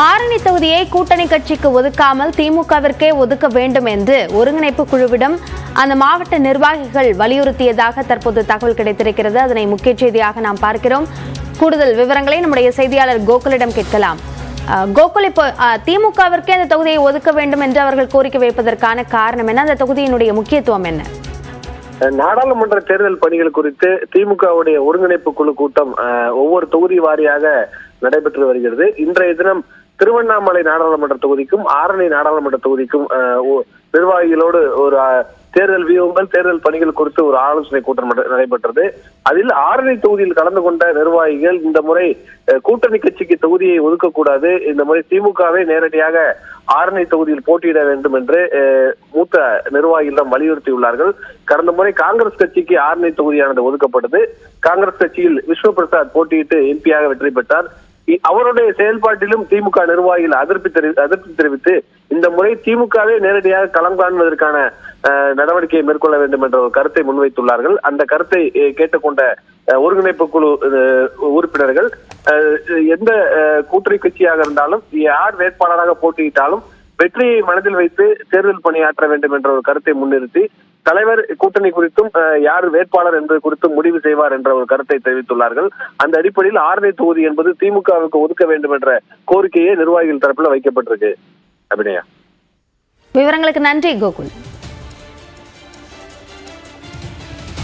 ஆரணி தொகுதியை கூட்டணி கட்சிக்கு ஒதுக்காமல் திமுகவிற்கே ஒதுக்க வேண்டும் என்று ஒருங்கிணைப்பு குழுவிடம் அந்த மாவட்ட நிர்வாகிகள் வலியுறுத்தியதாக தற்போது தகவல் கிடைத்திருக்கிறது. அதனை முக்கிய செய்தியாக நாம் பார்க்கிறோம். கூடுதல் விவரங்களை நம்முடைய செய்தியாளர் கோகுலிடம் கேட்கலாம். கோகுல் இப்போ திமுகவிற்கே அந்த தொகுதியை ஒதுக்க வேண்டும் என்று அவர்கள் கோரிக்கை வைப்பதற்கான காரணம் என்ன? அந்த தொகுதியினுடைய முக்கியத்துவம் என்ன? நாடாளுமன்ற தேர்தல் பணிகள் குறித்து திமுகவுடைய ஒருங்கிணைப்பு குழு கூட்டம் அஹ், ஒவ்வொரு தொகுதி வாரியாக நடைபெற்று வருகிறது. இன்றைய தினம் திருவண்ணாமலை நாடாளுமன்ற தொகுதிக்கும் ஆரணி நாடாளுமன்ற தொகுதிக்கும் நிர்வாகிகளோடு ஒரு தேர்தல் வியூகங்கள் தேர்தல் பணிகள் குறித்து ஒரு ஆலோசனை கூட்டம் நடைபெற்றது. அதில் ஆரணி தொகுதியில் கலந்து கொண்ட நிர்வாகிகள் இந்த முறை கூட்டணி கட்சிக்கு தொகுதியை ஒதுக்கக்கூடாது. இந்த முறை திமுகவே நேரடியாக ஆரணி தொகுதியில் போட்டியிட வேண்டும் என்று அஹ், மூத்த நிர்வாகிகளிடம் வலியுறுத்தியுள்ளார்கள். கடந்த முறை காங்கிரஸ் கட்சிக்கு ஆரணி தொகுதியானது ஒதுக்கப்பட்டது காங்கிரஸ் கட்சியில் விஸ்வ பிரசாத் போட்டியிட்டு எம்பியாக வெற்றி பெற்றார். அவருடைய செயல்பாட்டிலும் திமுக நிர்வாகிகள் அதிருப்தி தெரி அதிருப்தி தெரிவித்து இந்த முறை திமுகவே நேரடியாக களம் காண்பதற்கான நடவடிக்கையை மேற்கொள்ள வேண்டும் என்ற ஒரு கருத்தை முன்வைத்துள்ளார்கள். அந்த கருத்தை கேட்டுக்கொண்ட ஒருங்கிணைப்பு குழு உறுப்பினர்கள் எந்த கூட்டணி கட்சியாக இருந்தாலும் யார் வேட்பாளராக போட்டியிட்டாலும் வெற்றியை மனதில் வைத்து தேர்தல் பணியாற்ற வேண்டும் என்ற ஒரு கருத்தை முன்னிறுத்தி தலைவர் கூட்டணி குறித்தும் யார் வேட்பாளர் என்பது குறித்தும் முடிவு செய்வார் என்ற ஒரு கருத்தை தெரிவித்துள்ளார்கள். அந்த அடிப்படையில் ஆரணி தொகுதி என்பது திமுகவுக்கு ஒதுக்க வேண்டும் என்ற கோரிக்கையே நிர்வாகிகள் தரப்புல வைக்கப்பட்டிருக்கு. அபிநயா. விவரங்களுக்கு நன்றி கோகுல்.